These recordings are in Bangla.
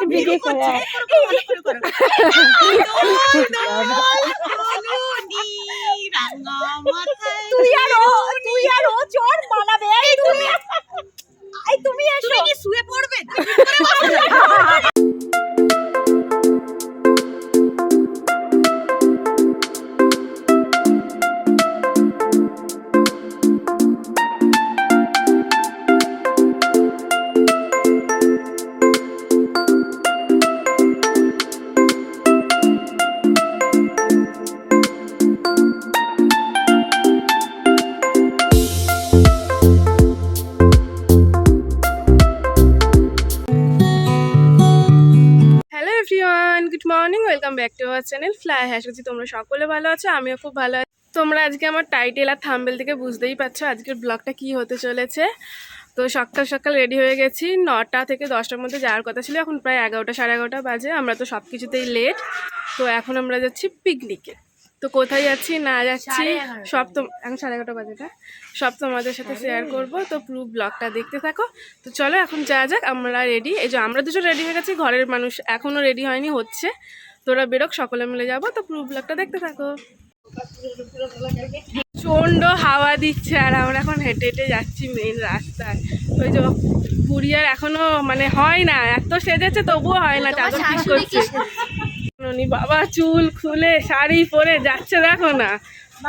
একটু ভিডিও করে আয়। তুই আর ও তুই আর ও চোর পালাবে তুমি তুমি এসো। শুয়ে পড়বে? Our channel fly hash. করছি তোমরা সকলে ভালো আছো আমিও খুব ভালো আছি। তোমরা আজকে আমার টাইটেল আর থাম্বেল থেকে বুঝতেই পারছ আজকের ব্লগটা কি হতে চলেছে। তো সকাল সকাল রেডি হয়ে গেছি নটা থেকে দশটার মধ্যে যাওয়ার কথা ছিল এখন প্রায় এগারোটা সাড়ে এগারোটা বাজে আমরা তো সব কিছুতেই লেট তো এখন আমরা যাচ্ছি পিকনিকে তো কোথায় যাচ্ছি না যাচ্ছি সব তো এখন সাড়ে এগারোটা বাজে না। সব তোমাদের সাথে শেয়ার করব তো পুরো ব্লগটা দেখতে থাকো। তো চলো এখন যা যাক আমরা রেডি এই যে আমরা দুজন রেডি হয়ে গেছি ঘরের মানুষ এখনও রেডি হয়নি হচ্ছে। তোরা বেরোক সকলে মিলে যাব। তো পুরো ব্লগটা দেখতে থাকো। প্রচণ্ড হাওয়া দিচ্ছে আর আমরা এখন হেঁটে হেঁটে যাচ্ছি মেন রাস্তায়। ওই যে কুরিয়ার এখনও মানে হয় না এত সেজেছে তবুও হয় না চাদর ঠিক করছে। বাবা চুল খুলে শাড়ি পরে যাচ্ছে দেখো না।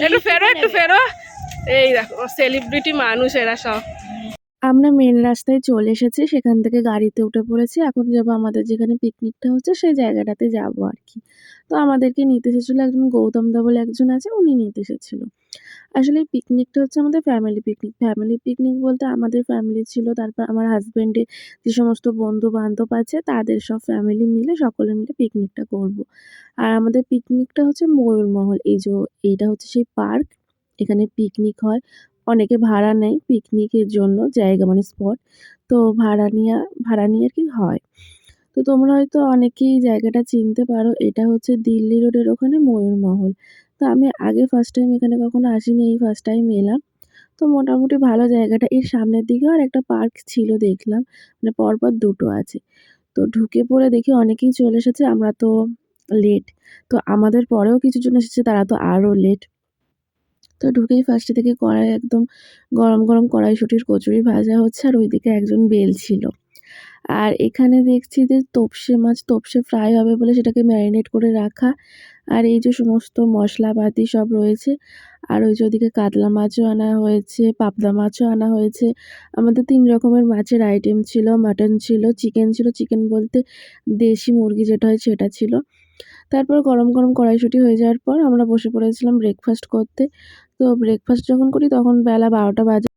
একটু ফেরো একটু ফেরো। এই দেখো সেলিব্রিটি মানুষ এরা সব। আমরা মেন রাস্তায় চলে এসেছি, সেখান থেকে গাড়িতে উঠে পড়েছি। এখন যাব আমাদের যেখানে পিকনিকটা হচ্ছে, সেই জায়গাটাতে যাব আর কি তো আমাদেরকে নিতে এসেছিল একজন গৌতম দা বলে একজন আছে, উনি নিতে এসেছিল। আসলে পিকনিকটা হচ্ছে আমাদের ফ্যামিলি পিকনিক ফ্যামিলি পিকনিক বলতে আমাদের ফ্যামিলি ছিল, তারপর আমার হাজব্যান্ডের যে সমস্ত বন্ধু বান্ধব আছে, তাদের সব ফ্যামিলি মিলে সকলে মিলে পিকনিকটা করব। আর আমাদের পিকনিকটা হচ্ছে ময়ূরমহল। এই যে এইটা হচ্ছে সেই পার্ক এখানে পিকনিক হয়। অনেকে ভাড়া নেয় পিকনিকের জন্য জায়গা মানে স্পট তো ভাড়া নিয়ে ভাড়া নিয়ে আর কি হয়। তো তোমরা হয়তো অনেকেই জায়গাটা চিনতে পারো, এটা হচ্ছে দিল্লি রোডের ওখানে ময়ূরমহল তো আমি আগে ফার্স্ট টাইম এখানে কখনো আসিনি, এই ফার্স্ট টাইম এলাম। তো মোটামুটি ভালো জায়গাটা। এর সামনের দিকে আর একটা পার্ক ছিল দেখলাম মানে পরপর দুটো আছে। তো ঢুকে পড়ে দেখি অনেকেই চলে এসেছে, আমরা তো লেট তো আমাদের পরেও কিছু জন এসেছে, তারা তো আরও লেট তো ঢুকেই ফার্স্টে থেকে কড়াই একদম গরম গরম কড়াইশুঁটির কচুরি ভাজা হচ্ছে আর ওইদিকে একজন বেল ছিল। আর এখানে দেখছি যে তোপসে মাছ, তোপসে ফ্রাই হবে বলে সেটাকে ম্যারিনেট করে রাখা। আর এই যে সমস্ত মশলাপাতি সব রয়েছে, আর ওই যে ওদিকে কাতলা মাছও আনা হয়েছে, পাবদা মাছও আনা হয়েছে। আমাদের তিন রকমের মাছের আইটেম ছিল মাটন ছিল চিকেন ছিল। চিকেন বলতে দেশি মুরগি যেটা হয় সেটা ছিল। তারপর গরম গরম কড়াইশুঁটি হয়ে যাওয়ার পর আমরা বসে পড়েছিলাম ব্রেকফাস্ট করতে। তো ব্রেকফাস্ট যখন করি তখন বেলা বারোটা বাজে।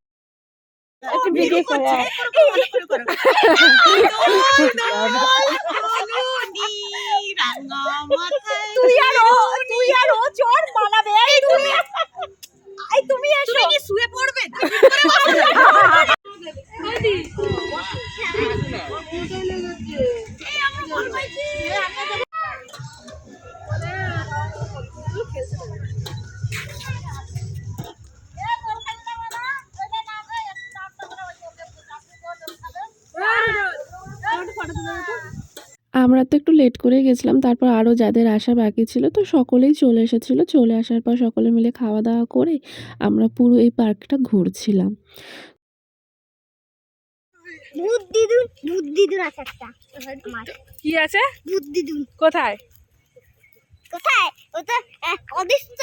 তুই আর তুই আর আমরা তো একটু লেট করে গেছিলাম তারপর আরও যাদের আসা বাকি ছিল তো সকলেই চলে এসেছিল। চলে আসার পর সকলে মিলে খাওয়া দাওয়া করে আমরা পুরো এই পার্কটা ঘুরছিলাম। কি আছে? কোথায়? কোথায়? ওটা অদৃশ্য।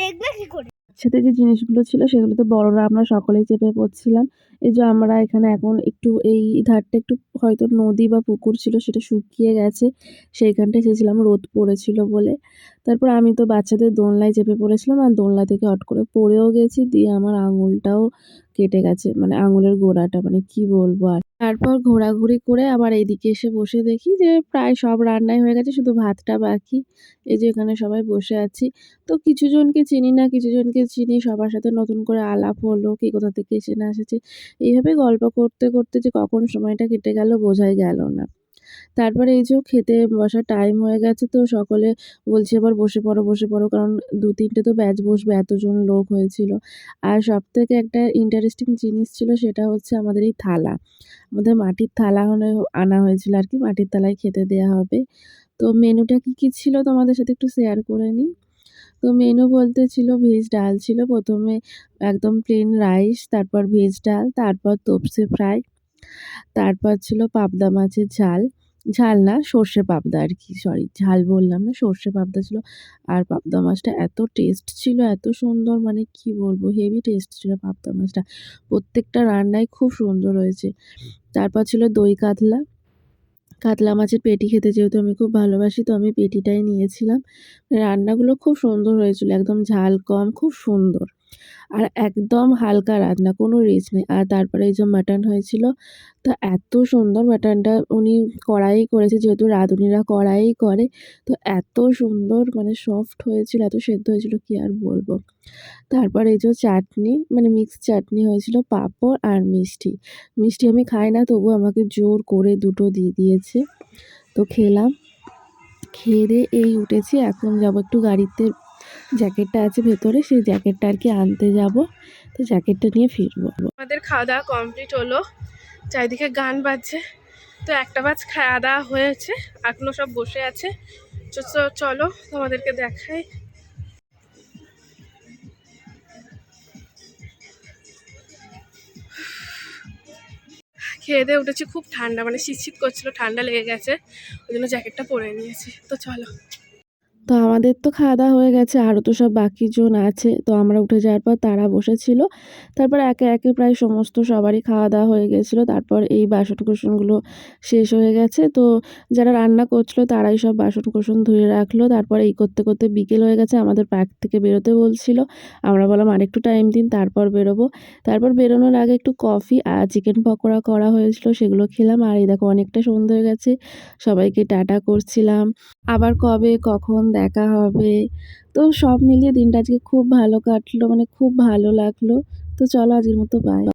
দেখবে কি করে। সাথে যে জিনিসগুলো ছিল সেগুলো তো বড়রা আমরা সকলেই চেপে পড়ছিলাম। এই যে আমরা এখানে এখন একটু এই ধারটা একটু হয়তো নদী বা পুকুর ছিল সেটা শুকিয়ে গেছে, সেইখানটায় এসেছিলাম, রোদ পড়েছিল বলে। তারপর আমি তো বাচ্চাদের দোলনায় চেপে পড়েছিলাম আর দোলনা থেকে হট করে পড়েও গেছি, দিয়ে আমার আঙুলটাও কেটে গেছে মানে আঙুলের গোড়াটা মানে কি বলব আর। তারপর ঘোরাঘুরি করে আবার এইদিকে এসে বসে দেখি যে প্রায় সব রান্নাই হয়ে গেছে, শুধু ভাতটা বাকি। এই যে এখানে সবাই বসে আছি। তো কিছু জনকে চিনি না, কিছু জনকে চিনি, সবার সাথে নতুন করে আলাপ হলো, কি কোথা থেকে এসে না এসেছে। এইভাবে গল্প করতে করতে যে কখন সময়টা কেটে গেল বোঝাই গেল না। তারপরে এই যে খেতে বসার টাইম হয়ে গেছে তো সকলে বলছে এবার বসে পড়ো বসে পড়ো। কারণ দু তিনটে তো ব্যাচ বসবে, এতজন লোক হয়েছিল। আর সব থেকে একটা ইন্টারেস্টিং জিনিস ছিল সেটা হচ্ছে আমাদের এই থালা। আমাদের মাটির থালা হলে আনা হয়েছিল আর কি, মাটির থালায় খেতে দেওয়া হবে। তো মেনুটা কী কী ছিল তোমাদের সাথে একটু শেয়ার করে নিই। তো মেনু বলতে ছিল ভেজ ডাল ছিল। প্রথমে একদম প্লেন রাইস তারপর ভেজ ডাল, তারপর তোপসে ফ্রাই তারপর ছিল পাবদা মাছের ঝাল। ঝাল না, সর্ষে পাবদা আর কি সরি ঝাল বললাম না, সর্ষে পাবদা ছিল। আর পাবদা মাছটা এত টেস্ট ছিল, এত সুন্দর মানে কি বলব হেভি টেস্ট ছিল পাবদা মাছটা। প্রত্যেকটা রান্নাই খুব সুন্দর হয়েছে। তারপর ছিল দই কাতলা। কাতলা মাছের পেটি খেতে যেহেতু আমি খুব ভালোবাসি, তো আমি পেটিটাই নিয়েছিলাম। রান্নাগুলো খুব সুন্দর হয়েছিল, একদম ঝাল কম, খুব সুন্দর। আর একদম হালকা রান্না, কোনো রিচ নেই। আর তারপরে এই যে মাটন হয়েছিল, তা এত সুন্দর মাটনটা উনি কড়াই করেছে, যেহেতু রাঁধুনিরা কড়াই করে, তো এত সুন্দর মানে সফট হয়েছিল, এত সেদ্ধ হয়েছিল, কি আর বলব? তারপর এই যে চাটনি মানে মিক্স চাটনি হয়েছিল, পাঁপড় আর মিষ্টি। মিষ্টি আমি খাই না, তবু আমাকে জোর করে দুটো দিয়ে দিয়েছে। তো খেলাম, খেয়ে এই উঠেছি, এখন যাব একটু গাড়িতে জ্যাকেটটা আছে ভেতরে, সেই জ্যাকেটটা আর কি আনতে যাব। তো জ্যাকেটটা নিয়ে ফিরবো। আমাদের খাওয়া দাওয়া কমপ্লিট হলো। চারিদিকে গান বাজছে। তো একটা বাজ খাওয়া দাওয়া হয়েছে। এখনও সব বসে আছে। চলো তোমাদেরকে দেখাই। খেয়ে দিয়ে উঠেছি, খুব ঠান্ডা মানে শীত করছিল, ঠান্ডা লেগে গেছে। ওই জন্য জ্যাকেটটা পরে নিয়েছি। তো চলো। তো আমাদের তো খাওয়া দাওয়া হয়ে গেছে আরও তো সব বাকি জন আছে। তো আমরা উঠে যাওয়ার পর তারা বসেছিল। তারপর একে একে প্রায় সমস্ত সবারই খাওয়া দাওয়া হয়ে গেছিল। তারপর এই বাসন কোসনগুলো শেষ হয়ে গেছে। তো যারা রান্না করছিল তারাই সব বাসন কোসন ধুয়ে রাখল। তারপর এই করতে করতে বিকেল হয়ে গেছে, আমাদের পার্ক থেকে বেরোতে বলছিল। আমরা বললাম, আরেকটু টাইম দিন, তারপর বেরোবো। তারপর বেরোনোর আগে একটু কফি আর চিকেন পকোড়া করা হয়েছিল, সেগুলো খেলাম। আর এই দেখো, অনেকটা সন্ধ্যা হয়ে গেছে। সবাইকে টাটা করছিলাম। আবার কবে, কখন দেখা হবে। তো সব মিলিয়ে দিনটা আজকে খুব ভালো কাটলো মানে খুব ভালো লাগল। তো চলো আজকের মতো বাই